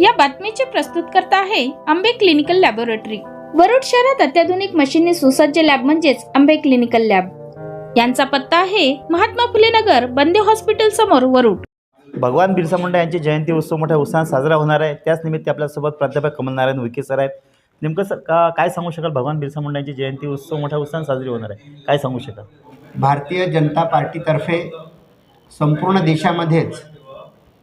या बातमीचे प्रस्तुत करता आहे आंबे क्लिनिकल लॅबोरेटरी. वरुड शहरात अत्याधुनिक मशीनने सुसज्ज लॅब म्हणजेच आंबे क्लिनिकल लॅब. यांचा पत्ता आहे महात्मा फुले नगर बंदे हॉस्पिटल समोर वरुड. भगवान बिरसा मुंडा यांची जयंती उत्सव मोठ्या उत्साहात साजरा होणार आहे. त्याच निमित्त आपल्यासोबत प्राध्यापक कमलनारायण विखे सर आहेत. नेमकं सर का काय सांगू शकाल? भगवान बिरसा मुंडा यांची जयंती उत्सव मोठ्या उत्साहात साजरी होणार आहे. काय सांगू शकाल? भारतीय जनता पार्टीतर्फे संपूर्ण देशामध्येच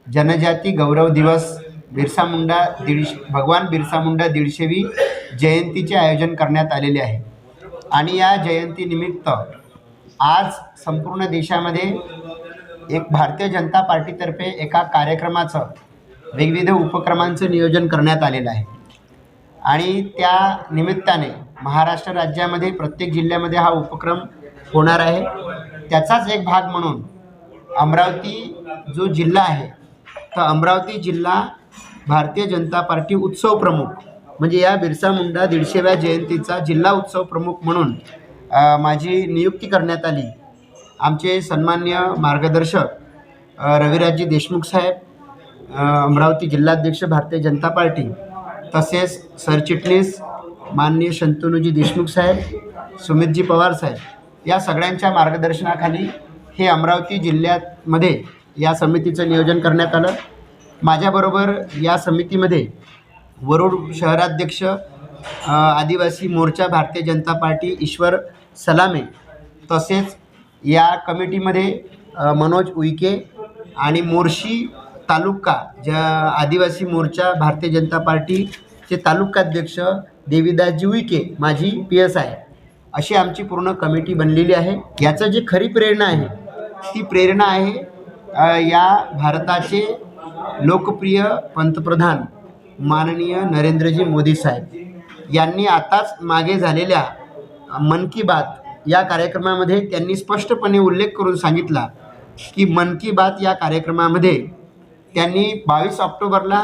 जनजाती गौरव दिवस बिरसा मुंडा दीडशे भगवान बिरसा मुंडा दीडशेवी जयंतीचे आयोजन करण्यात आलेले आहे. आणि या जयंतीनिमित्त आज संपूर्ण देशामध्ये एक भारतीय जनता पार्टीतर्फे एका कार्यक्रमाचं वेगवेगळ्या उपक्रमांचं नियोजन करण्यात आलेलं आहे. आणि त्या निमित्ताने महाराष्ट्र राज्यामध्ये प्रत्येक जिल्ह्यामध्ये हा उपक्रम होणार आहे. त्याचाच एक भाग म्हणून अमरावती जो जिल्हा आहे तर अमरावती जिल्हा भारतीय जनता पार्टी उत्सव प्रमुख म्हणजे या बिरसा मुंडा दीडशेव्या जयंतीचा जिल्हा उत्सव प्रमुख म्हणून माझी नियुक्ती करण्यात आली. आमचे सन्मान्य मार्गदर्शक रविराजजी देशमुख साहेब अमरावती जिल्हाध्यक्ष भारतीय जनता पार्टी तसेच सरचिटणीस माननीय शंतनुजी देशमुख साहेब सुमितजी पवार साहेब या सगळ्यांच्या मार्गदर्शनाखाली हे अमरावती जिल्ह्यामध्ये या समितीचं नियोजन करण्यात आलं. माझ्याबरोबर या समितीमध्ये वरुड शहराध्यक्ष आदिवासी मोर्चा भारतीय जनता पार्टी ईश्वर सलामे तसेच या कमिटीमध्ये मनोज उईके आणि मोर्शी तालुका ज्या आदिवासी मोर्चा भारतीय जनता पार्टीचे तालुकाध्यक्ष देवीदासजी उईके माझी पी एस आहे. अशी आमची पूर्ण कमिटी बनलेली आहे. याचं जे खरी प्रेरणा आहे ती प्रेरणा आहे या भारताचे लोकप्रिय पंतप्रधान माननीय नरेंद्रजी मोदी साहेब. यांनी आताच मागे झालेल्या मन की बात या कार्यक्रमामध्ये त्यांनी स्पष्टपणे उल्लेख करून सांगितला की मन की बात या कार्यक्रमामध्ये त्यांनी बावीस ऑक्टोबरला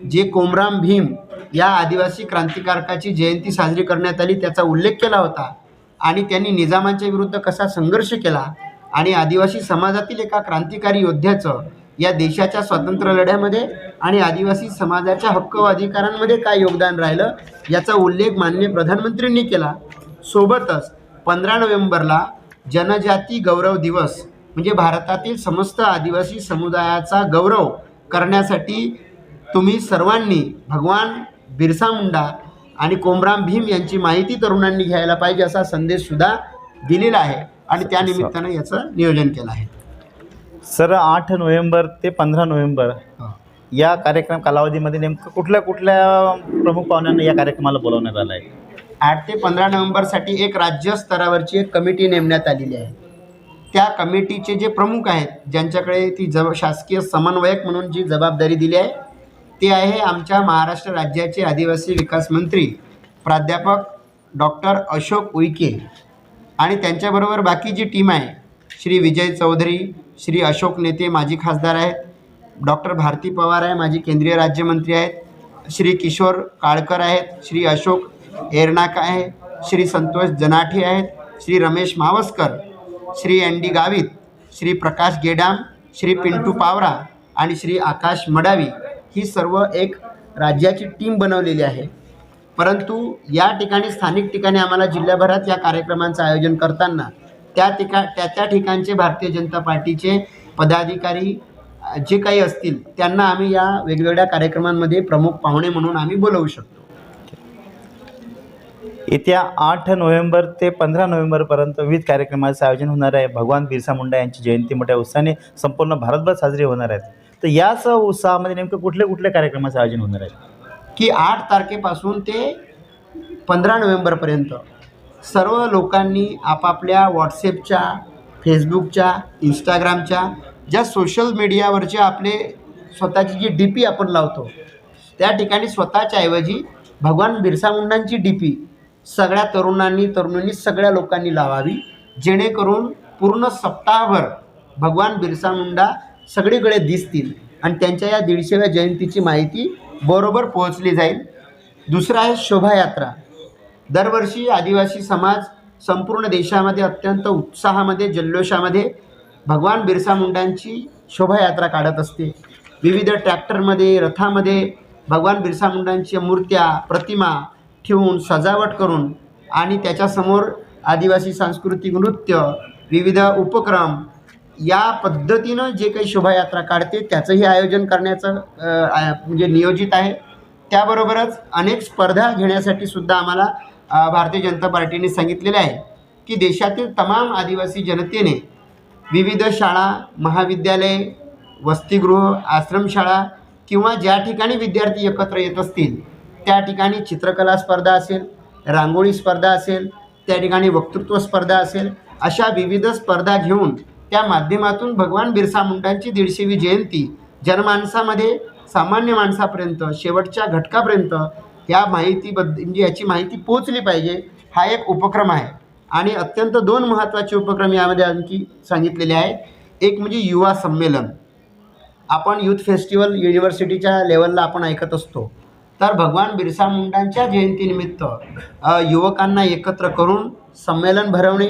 जे कोमराम भीम या आदिवासी क्रांतिकारकाची जयंती साजरी करण्यात आली त्याचा उल्लेख केला होता आणि त्यांनी निजामांच्या विरुद्ध कसा संघर्ष केला आणि आदिवासी समाजातील एका क्रांतिकारी योद्ध्याचं या देशाच्या स्वातंत्र्य लढ्यामध्ये आणि आदिवासी समाजाच्या हक्क व अधिकारांमध्ये काय योगदान राहिलं याचा उल्लेख माननीय प्रधानमंत्र्यांनी केला. सोबतच पंधरा नोव्हेंबरला जनजाती गौरव दिवस म्हणजे भारतातील समस्त आदिवासी समुदायाचा गौरव करण्यासाठी तुम्ही सर्वांनी भगवान बिरसा मुंडा आणि कोमराम भीम यांची माहिती तरुणांनी घ्यायला पाहिजे असा संदेशसुद्धा दिलेला आहे. आणि त्या निमित्तानं याचं नियोजन केलं आहे. सर आठ नोव्हेंबर ते पंधरा नोव्हेंबर या कार्यक्रम कालावधीमध्ये नेमकं कुठल्या कुठल्या प्रमुख पाहुण्यांना या कार्यक्रमाला बोलावण्यात आलं आहे? आठ ते पंधरा नोव्हेंबरसाठी एक राज्य स्तरावरची एक कमिटी नेमण्यात आलेली आहे. त्या कमिटीचे जे प्रमुख आहेत ज्यांच्याकडे ती जब शासकीय समन्वयक म्हणून जी जबाबदारी दिली आहे ते आहे आमच्या महाराष्ट्र राज्याचे आदिवासी विकास मंत्री प्राध्यापक डॉक्टर अशोक उईके आणि त्यांच्याबरोबर बाकी जी टीम आहे श्री विजय चौधरी श्री अशोक नेते माजी खासदार आहेत. डॉक्टर भारती पवार आहे माजी केंद्रीय राज्यमंत्री आहेत. श्री किशोर काळकर आहेत श्री अशोक एरनाक आहे श्री संतोष जनाठे आहेत श्री रमेश मावस्कर श्री एन डी गावित श्री प्रकाश गेडाम श्री पिंटू पावरा आणि श्री आकाश मडावी ही सर्व एक राज्याची टीम बनवलेली आहे. परंतु या ठिकाणी स्थानिक ठिकाणी आम्हाला जिल्ह्याभरात या कार्यक्रमांचं आयोजन करताना त्या ठिका त्या त्या ठिकाणचे भारतीय जनता पार्टीचे पदाधिकारी जे काही असतील त्यांना आम्ही या वेगवेगळ्या कार्यक्रमांमध्ये प्रमुख पाहुणे म्हणून आम्ही बोलवू शकतो. येत्या आठ नोव्हेंबर ते पंधरा नोव्हेंबरपर्यंत विविध कार्यक्रमाचं आयोजन होणार आहे. भगवान बिरसा मुंडा यांची जयंती मोठ्या उत्साहाने संपूर्ण भारतभर साजरी होणार आहेत तर याच उत्साहामध्ये नेमकं कुठल्या कुठल्या कार्यक्रमाचं आयोजन होणार आहे? की आठ तारखेपासून ते पंधरा नोव्हेंबरपर्यंत सर्व लोकांनी आपापल्या व्हॉट्सॲपच्या फेसबुकच्या इंस्टाग्रामच्या ज्या सोशल मीडियावरचे आपले स्वतःची जी डी पी आपण लावतो त्या ठिकाणी स्वतःच्या ऐवजी भगवान बिरसा मुंडांची डी पी सगळ्या तरुणांनी तरुणींनी सगळ्या लोकांनी लावावी जेणेकरून पूर्ण सप्ताहभर भगवान बिरसा मुंडा सगळीकडे दिसतील आणि त्यांच्या या दीडशेव्या जयंतीची माहिती बरोबर पोहोचली जाईल. दुसरं आहे शोभायात्रा. दरवर्षी आदिवासी समाज संपूर्ण देशामध्ये अत्यंत उत्साहामध्ये जल्लोषामध्ये भगवान बिरसा मुंडांची शोभायात्रा काढत असते. विविध ट्रॅक्टरमध्ये रथामध्ये भगवान बिरसा मुंडांच्या मूर्त्या प्रतिमा ठेवून सजावट करून आणि त्याच्यासमोर आदिवासी सांस्कृतिक नृत्य विविध उपक्रम या पद्धतीनं जे काही शोभायात्रा काढते त्याचंही आयोजन करण्याचं म्हणजे नियोजित आहे. त्याबरोबरच अनेक स्पर्धा घेण्यासाठी सुद्धा आम्हाला भारतीय जनता पार्टीने सांगितलेले आहे की देशातील तमाम आदिवासी जनतेने विविध शाळा महाविद्यालय वसतिगृह आश्रमशाळा किंवा ज्या ठिकाणी विद्यार्थी एकत्र येत असतील त्या ठिकाणी चित्रकला स्पर्धा असेल रांगोळी स्पर्धा असेल त्या ठिकाणी वक्तृत्व स्पर्धा असेल अशा विविध स्पर्धा घेऊन त्या माध्यमातून भगवान बिरसा मुंडांची दीडशेवी जयंती जनमानसामध्ये सामान्य माणसापर्यंत शेवटच्या घटकापर्यंत या माहितीबद्दल म्हणजे याची माहिती पोचली पाहिजे हा एक उपक्रम आहे. आणि अत्यंत दोन महत्त्वाचे उपक्रम यामध्ये आणखी सांगितलेले आहे. एक म्हणजे युवा संमेलन. आपण यूथ फेस्टिवल युनिव्हर्सिटीच्या लेवलला आपण ऐकत असतो. तर भगवान बिरसा मुंडांच्या जयंतीनिमित्त युवकांना एकत्र करून संमेलन भरवणे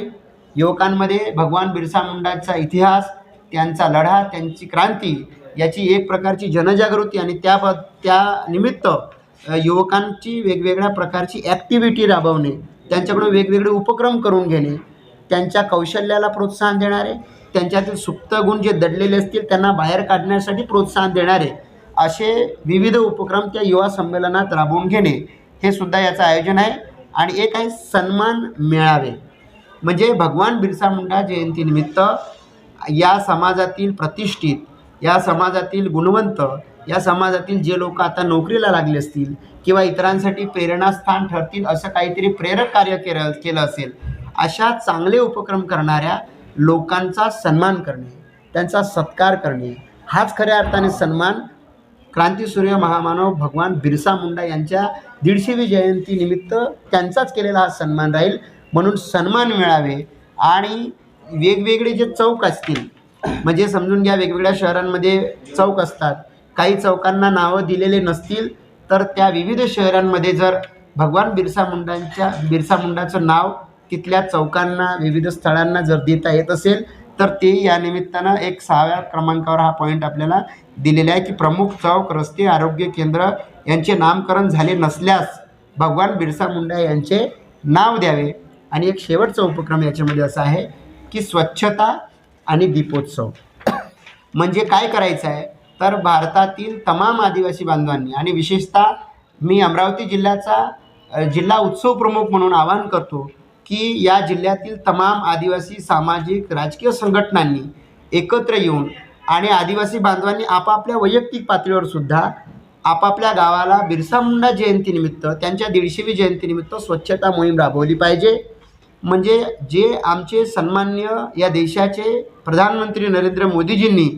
युवकांमध्ये भगवान बिरसा मुंडांचा इतिहास त्यांचा लढा त्यांची क्रांती याची एक प्रकारची जनजागृती आणि त्या प त्या निमित्त युवकांची वेगवेगळ्या प्रकारची ॲक्टिव्हिटी राबवणे त्यांच्याकडून वेगवेगळे उपक्रम करून घेणे त्यांच्या कौशल्याला प्रोत्साहन देणारे त्यांच्यातील सुप्त गुण जे दडलेले असतील त्यांना बाहेर काढण्यासाठी प्रोत्साहन देणारे असे विविध उपक्रम त्या युवा संमेलनात राबवून घेणे हे सुद्धा याचं आयोजन आहे. आणि एक आहे सन्मान मेळावे. म्हणजे भगवान बिरसा मुंडा जयंतीनिमित्त या समाजातील प्रतिष्ठित या समाजातील गुणवंत या समाजातील जे लोक आता नोकरीला लागले असतील किंवा इतरांसाठी प्रेरणास्थान ठरतील असं काहीतरी प्रेरक कार्य केलं केलं असेल अशा चांगले उपक्रम करणाऱ्या लोकांचा सन्मान करणे त्यांचा सत्कार करणे हाच खऱ्या अर्थाने सन्मान क्रांतीसूर्य महामानव भगवान बिरसा मुंडा यांच्या दीडशेवी जयंतीनिमित्त त्यांचाच केलेला हा सन्मान राहील. म्हणून सन्मान मिळावे आणि वेगवेगळे जे चौक असतील म्हणजे समजून घ्या वेगवेगळ्या शहरांमध्ये चौक असतात काही चौकांना नावं दिलेले नसतील तर त्या विविध शहरांमध्ये जर भगवान बिरसा मुंडांच्या बिरसा मुंडाचं नाव तिथल्या चौकांना विविध स्थळांना जर देता येत असेल तर ते या निमित्तानं एक सहाव्या क्रमांकावर हा पॉईंट आपल्याला दिलेला आहे की प्रमुख चौक रस्ते आरोग्य केंद्र यांचे नामकरण झाले नसल्यास भगवान बिरसा मुंडा यांचे नाव द्यावे. आणि एक शेवटचा उपक्रम याच्यामध्ये असा आहे की स्वच्छता आणि दीपोत्सव. म्हणजे काय करायचं आहे? तर भारतातील तमाम आदिवासी बांधवांनी आणि विशेषतः मी अमरावती जिल्ह्याचा जिल्हा उत्सव प्रमुख म्हणून आवाहन करतो की या जिल्ह्यातील तमाम आदिवासी सामाजिक राजकीय संघटनांनी एकत्र येऊन आणि आदिवासी बांधवांनी आपापल्या वैयक्तिक पातळीवर सुद्धा आपापल्या गावाला बिरसा मुंडा जयंतीनिमित्त त्यांच्या दीडशेवी जयंतीनिमित्त स्वच्छता मोहीम राबवली पाहिजे. म्हणजे जे आमचे सन्मान्य या देशाचे प्रधानमंत्री नरेंद्र मोदीजींनी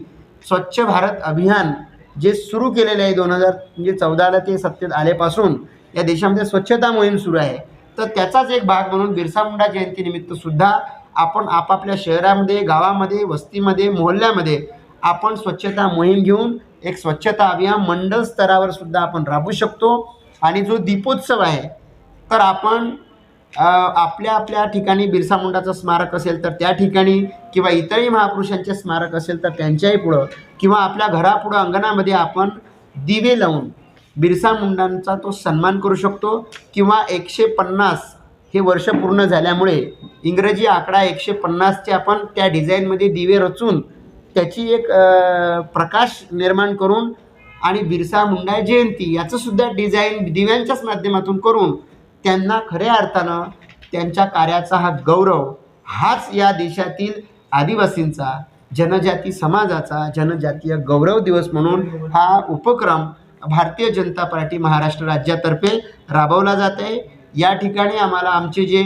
स्वच्छ भारत अभियान जे सुरू केलेले आहे दोन हजार म्हणजे चौदाला ते सत्तेत आल्यापासून या देशामध्ये स्वच्छता मोहीम सुरू आहे. तर त्याचाच एक भाग म्हणून बिरसा मुंडा जयंतीनिमित्त सुद्धा आपण आपापल्या शहरामध्ये गावामध्ये वस्तीमध्ये मोहल्ल्यामध्ये आपण स्वच्छता मोहीम घेऊन एक स्वच्छता अभियान मंडळ स्तरावर सुद्धा आपण राबवू शकतो. आणि जो दीपोत्सव आहे तर आपण आपल्या आपल्या ठिकाणी बिरसा मुंडाचं स्मारक असेल तर त्या ठिकाणी किंवा इतरही महापुरुषांचे स्मारक असेल तर त्यांच्याही पुढं किंवा आपल्या घरापुढं अंगणामध्ये आपण दिवे लावून बिरसा मुंडांचा तो सन्मान करू शकतो किंवा एकशे पन्नास हे वर्ष पूर्ण झाल्यामुळे इंग्रजी आकडा एकशे पन्नासचे आपण त्या डिझाईनमध्ये दिवे रचून त्याची एक प्रकाश निर्माण करून आणि बिरसा मुंडा जयंती याचंसुद्धा डिझाईन दिव्यांच्याच माध्यमातून करून त्यांना खऱ्या अर्थानं त्यांच्या कार्याचा हा गौरव हाच या देशातील आदिवासींचा जनजाती समाजाचा जनजातीय गौरव दिवस म्हणून हा उपक्रम भारतीय जनता पार्टी महाराष्ट्र राज्यातर्फे राबवला जात आहे या ठिकाणी आम्हाला आमचे जे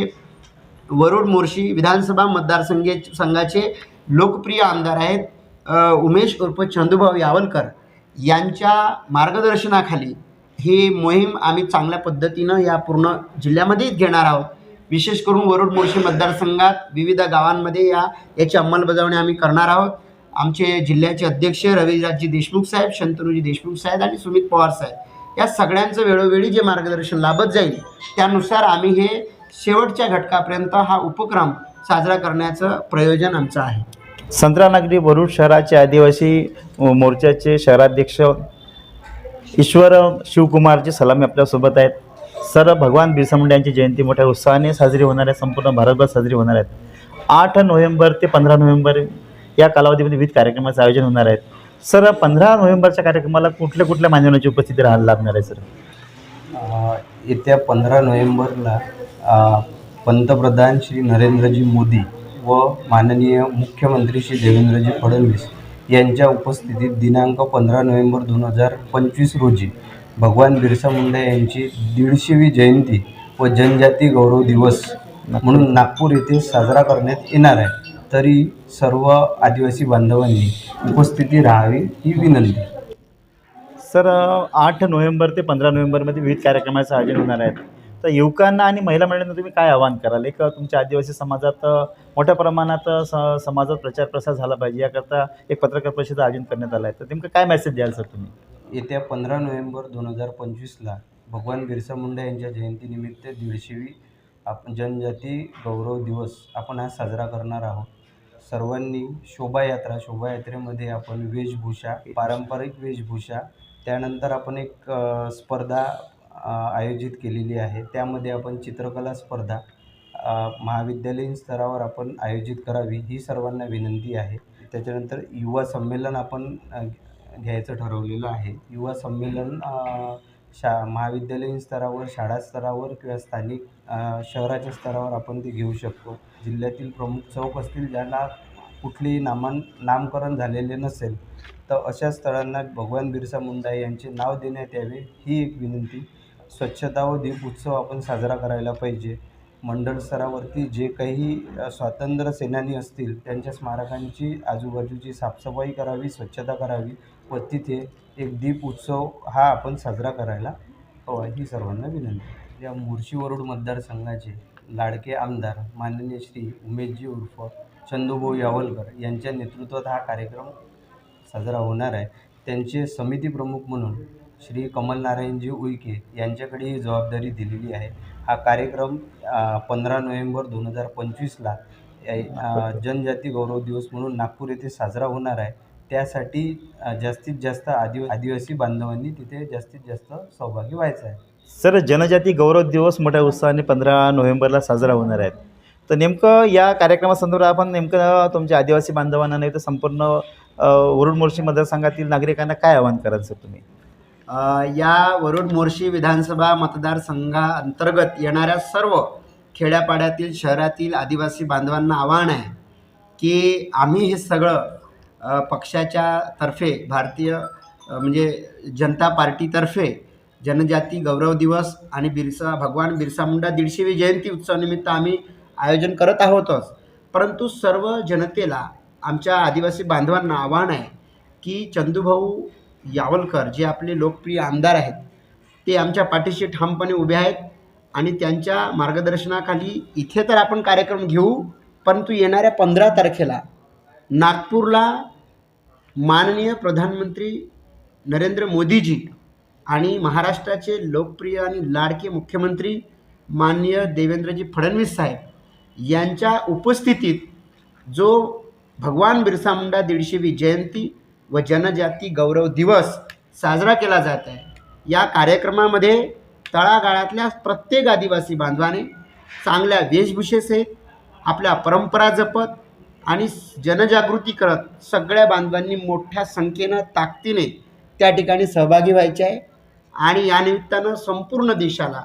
वरुड मोर्शी विधानसभा मतदारसंघे संघाचे लोकप्रिय आमदार आहेत उमेश उर्फ चंदूभाऊ यावलकर यांच्या मार्गदर्शनाखाली ही मोहीम आम्ही चांगल्या पद्धतीनं या पूर्ण जिल्ह्यामध्येच घेणार आहोत. विशेष करून वरुड मोर्शी मतदारसंघात विविध गावांमध्ये या याची अंमलबजावणी आम्ही करणार आहोत. आमचे जिल्ह्याचे अध्यक्ष रविराजजी देशमुख साहेब शंतनुजी देशमुख साहेब आणि सुमित पवार साहेब. या सगळ्यांचं वेळोवेळी जे मार्गदर्शन लाभत जाईल त्यानुसार आम्ही हे शेवटच्या घटकापर्यंत हा उपक्रम साजरा करण्याचं प्रयोजन आमचं आहे. संत्रानगरी वरुड शहराचे आदिवासी मोर्चाचे शहराध्यक्ष ईश्वर शिवकुमारची सलामी आपल्यासोबत आहेत. सर भगवान बिरसा मुंडे यांची जयंती मोठ्या उत्साहाने साजरी होणार आहे. संपूर्ण भारतभर साजरी होणार आहेत. आठ नोव्हेंबर ते पंधरा नोव्हेंबर या कालावधीमध्ये विविध कार्यक्रमाचं आयोजन होणार आहेत. सर पंधरा नोव्हेंबरच्या कार्यक्रमाला कुठल्या कुठल्या मान्यवरांची उपस्थिती राहायला लागणार आहे सर? येत्या पंधरा नोव्हेंबरला पंतप्रधान श्री नरेंद्रजी मोदी व माननीय मुख्यमंत्री श्री देवेंद्रजी फडणवीस यांच्या उपस्थितीत दिनांक पंधरा नोव्हेंबर दोन हजार पंचवीस रोजी भगवान बिरसा मुंडा यांची दीडशेवी जयंती व जनजाती गौरव दिवस म्हणून नागपूर येथे साजरा करण्यात येणार आहे. तरी सर्व आदिवासी बांधवांनी उपस्थिती राहावी ही विनंती. सर आठ नोव्हेंबर ते पंधरा नोव्हेंबरमध्ये विविध कार्यक्रमाचं आयोजन होणार आहेत. तर युवकांना आणि महिला मंडळींना तुम्ही काय आवाहन कराल? एक तुमच्या आदिवासी समाजात मोठ्या प्रमाणात स समाजात प्रचार प्रसार झाला पाहिजे याकरता एक पत्रकार परिषद आयोजन करण्यात आलं आहे. तर नेमकं काय मेसेज द्याल सर तुम्ही? येत्या पंधरा नोव्हेंबर दोन हजार पंचवीसला भगवान बिरसा मुंडा यांच्या जयंतीनिमित्त दीडशेवी आपण जनजाती गौरव दिवस आपण आज साजरा करणार आहोत. सर्वांनी शोभायात्रा शोभायात्रेमध्ये आपण वेशभूषा पारंपरिक वेशभूषा त्यानंतर आपण एक स्पर्धा आयोजित केलेली आहे. त्यामध्ये आपण चित्रकला स्पर्धा महाविद्यालयीन स्तरावर आपण आयोजित करावी ही सर्वांना विनंती आहे. त्याच्यानंतर युवा संमेलन आपण घ्यायचं ठरवलेलं आहे. युवा संमेलन शा महाविद्यालयीन स्तरावर शाळा स्तरावर किंवा स्थानिक शहराच्या स्तरावर आपण ते घेऊ शकतो. जिल्ह्यातील प्रमुख चौक असतील ज्यांना कुठलेही नामान नामकरण झालेले नसेल तर अशा स्थळांना भगवान बिरसा मुंडा यांचे नाव देण्यात यावे ही एक विनंती. स्वच्छता व दीप उत्सव आपण साजरा करायला पाहिजे. मंडळ स्तरावरती जे काही स्वातंत्र्य सेनानी असतील त्यांच्या स्मारकांची आजूबाजूची साफसफाई करावी स्वच्छता करावी व तिथे एक दीप उत्सव हा आपण साजरा करायला हवा. ही सर्वांना विनंती. या मुर्शी वरुड मतदारसंघाचे लाडके आमदार माननीय श्री उमेशजी उर्फ चंदूभाऊ यावलकर यांच्या नेतृत्वात हा कार्यक्रम साजरा होणार आहे. त्यांचे समिती प्रमुख म्हणून श्री कमलनारायणजी उईके यांच्याकडे ही जबाबदारी दिलेली आहे. हा कार्यक्रम पंधरा नोव्हेंबर दोन हजार पंचवीसला जनजाती गौरव दिवस म्हणून नागपूर येथे साजरा होणार आहे. त्यासाठी जास्तीत जास्त आदिवा आदिवासी बांधवांनी तिथे जास्तीत जास्त सहभागी व्हायचं आहे. सर जनजाती गौरव दिवस मोठ्या उत्साहाने पंधरा नोव्हेंबरला साजरा होणार आहेत तर नेमकं या कार्यक्रमासंदर्भात आपण नेमकं तुमच्या आदिवासी बांधवांना नाही तर संपूर्ण अ, वरुड मोर्शी मतदारसंघातील नागरिकांना काय आवाहन कराल सर तुम्ही? या वरुड मोर्शी विधानसभा मतदारसंघाअंतर्गत येणाऱ्या सर्व खेड्यापाड्यातील शहरातील आदिवासी बांधवांना आव्हान आहे की आम्ही हे सगळं पक्षाच्या तर्फे भारतीय म्हणजे जनता पार्टीतर्फे जनजाती गौरव दिवस आणि बिरसा भगवान बिरसा मुंडा दीडशेवी जयंती उत्सवानिमित्त आम्ही आयोजन करत आहोतच. परंतु सर्व जनतेला आमच्या आदिवासी बांधवांना आव्हान आहे की चंदूभाऊ यावलकर जे आपले लोकप्रिय आमदार आहेत ते आमच्या पाठीशी ठामपणे उभे आहेत आणि त्यांच्या मार्गदर्शनाखाली इथे तर आपण कार्यक्रम घेऊ परंतु येणाऱ्या पंधरा तारखेला नागपूरला माननीय प्रधानमंत्री नरेंद्र मोदीजी आणि महाराष्ट्राचे लोकप्रिय आणि लाडके मुख्यमंत्री माननीय देवेंद्रजी फडणवीस साहेब यांच्या उपस्थितीत जो भगवान बिरसा मुंडा दीडशेवी जयंती व जनजाती गौरव दिवस साजरा केला जात आहे. या कार्यक्रमामध्ये तळागाळातल्या प्रत्येक आदिवासी बांधवाने चांगल्या वेशभूषेसहित आपल्या परंपरा जपत आणि जनजागृती करत सगळ्या बांधवांनी मोठ्या संख्येनं ताकदीने त्या ठिकाणी सहभागी व्हायचे आहे. आणि या निमित्तानं संपूर्ण देशाला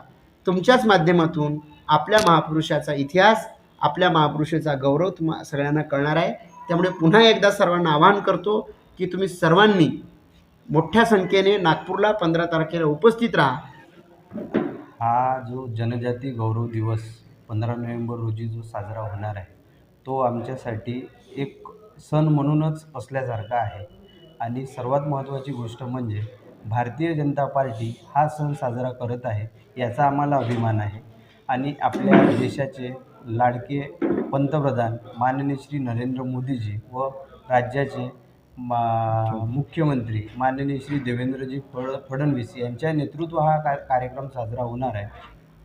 तुमच्याच माध्यमातून आपल्या महापुरुषाचा इतिहास आपल्या महापुरुषाचा गौरव तुम्हा सगळ्यांना कळणार आहे. त्यामुळे पुन्हा एकदा सर्वांना आवाहन करतो की तुम्ही सर्वांनी मोठ्या संख्येने नागपूरला पंधरा तारखेला उपस्थित राहा. हा जो जनजाती गौरव दिवस पंधरा नोव्हेंबर रोजी जो साजरा होणार आहे तो आमच्यासाठी एक सण म्हणूनच असल्यासारखा आहे. आणि सर्वात महत्त्वाची गोष्ट म्हणजे भारतीय जनता पार्टी हा सण साजरा करत आहे याचा आम्हाला अभिमान आहे. आणि आपल्या देशाचे लाडके पंतप्रधान माननीय श्री नरेंद्र मोदीजी व राज्याचे मा मुख्यमंत्री. माननीय श्री देवेंद्रजी फड फडणवीस यांच्या नेतृत्व हा का कार्यक्रम साजरा होणार आहे.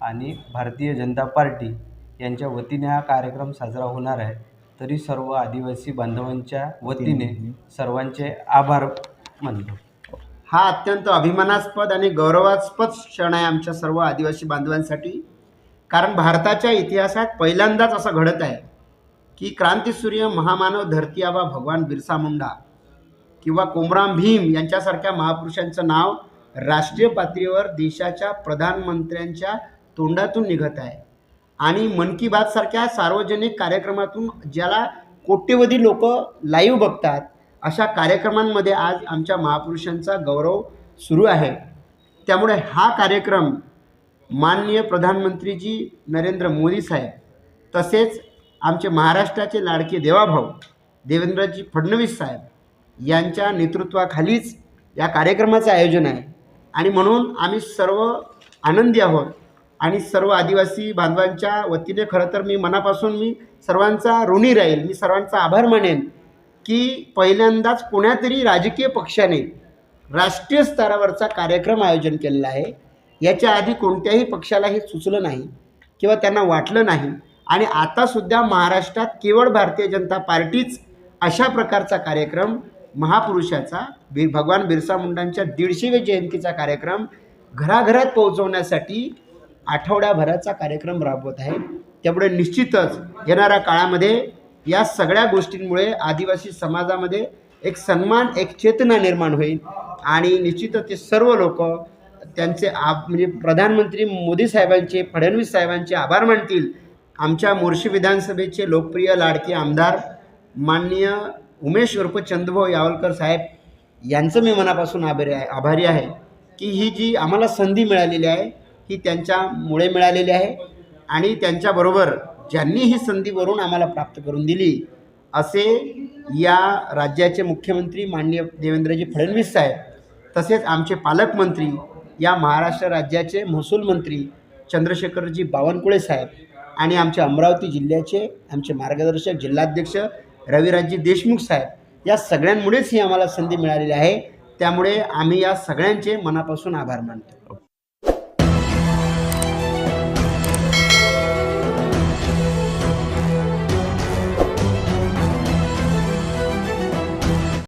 आणि भारतीय जनता पार्टी यांच्या वतीने हा कार्यक्रम साजरा होणार आहे. तरी सर्व आदिवासी बांधवांच्या वतीने सर्वांचे आभार मानतो. हा अत्यंत अभिमानास्पद आणि गौरवास्पद क्षण आहे आमच्या सर्व आदिवासी बांधवांसाठी. कारण भारताच्या इतिहासात पहिल्यांदाच असं घडत आहे की क्रांतीसूर्य महामानव धरती आबा भगवान बिरसा मुंडा किंवा कोमराम भीम यांच्यासारख्या महापुरुषांचं नाव राष्ट्रीय पातळीवर देशाच्या प्रधानमंत्र्यांच्या तोंडातून निघत आहे. आणि मन की बातसारख्या सार्वजनिक कार्यक्रमातून ज्याला कोट्यवधी लोक लाईव्ह बघतात अशा कार्यक्रमांमध्ये आज आमच्या महापुरुषांचा गौरव सुरू आहे. त्यामुळे हा कार्यक्रम माननीय प्रधानमंत्रीजी नरेंद्र मोदी साहेब तसेच आमचे महाराष्ट्राचे लाडके देवाभाऊ देवेंद्रजी फडणवीस साहेब यांच्या नेतृत्वाखालीच या कार्यक्रमाचं आयोजन आहे. आणि म्हणून आम्ही सर्व आनंदी आहोत. आणि सर्व आदिवासी बांधवांच्या वतीने खरं तर मी मनापासून मी सर्वांचा ऋणी राहील. मी सर्वांचा आभार मानेन की पहिल्यांदाच कोण्यातरी राजकीय पक्षाने राष्ट्रीय स्तरावरचा कार्यक्रम आयोजन केलेला आहे. याच्या आधी कोणत्याही पक्षाला हे सुचलं नाही किंवा त्यांना वाटलं नाही. आणि आतासुद्धा महाराष्ट्रात केवळ भारतीय जनता पार्टीच अशा प्रकारचा कार्यक्रम महापुरुषाचा बी भगवान बिरसा मुंडांच्या दीडशेव्या जयंतीचा कार्यक्रम घराघरात पोहोचवण्यासाठी आठवड्याभराचा कार्यक्रम राबवत आहे. त्यामुळे निश्चितच येणाऱ्या काळामध्ये या सगळ्या गोष्टींमुळे आदिवासी समाजामध्ये एक सन्मान एक चेतना निर्माण होईल आणि निश्चितच ते सर्व लोक त्यांचे आ म्हणजे प्रधानमंत्री मोदी साहेबांचे फडणवीस साहेबांचे आभार मानतील. आमच्या मोर्शी विधानसभेचे लोकप्रिय लाडके आमदार माननीय उमेश उर्फ चंद्रभाऊ यावलकर साहेब यांचं मी मनापासून आभारी आहे आभारी आहे की ही जी आम्हाला संधी मिळालेली आहे ही त्यांच्यामुळे मिळालेली आहे आणि त्यांच्याबरोबर ज्यांनी ही संधीवरून आम्हाला प्राप्त करून दिली असे या राज्याचे मुख्यमंत्री माननीय देवेंद्रजी फडणवीस साहेब तसेच आमचे पालकमंत्री या महाराष्ट्र राज्याचे महसूल मंत्री चंद्रशेखरजी बावनकुळे साहेब आणि आमचे अमरावती जिल्ह्याचे आमचे मार्गदर्शक जिल्हाध्यक्ष रविराजजी देशमुख साहेब या सगळ्यांमुळेच ही आम्हाला संधी मिळालेली आहे. त्यामुळे आम्ही या सगळ्यांचे मनापासून आभार मानतो.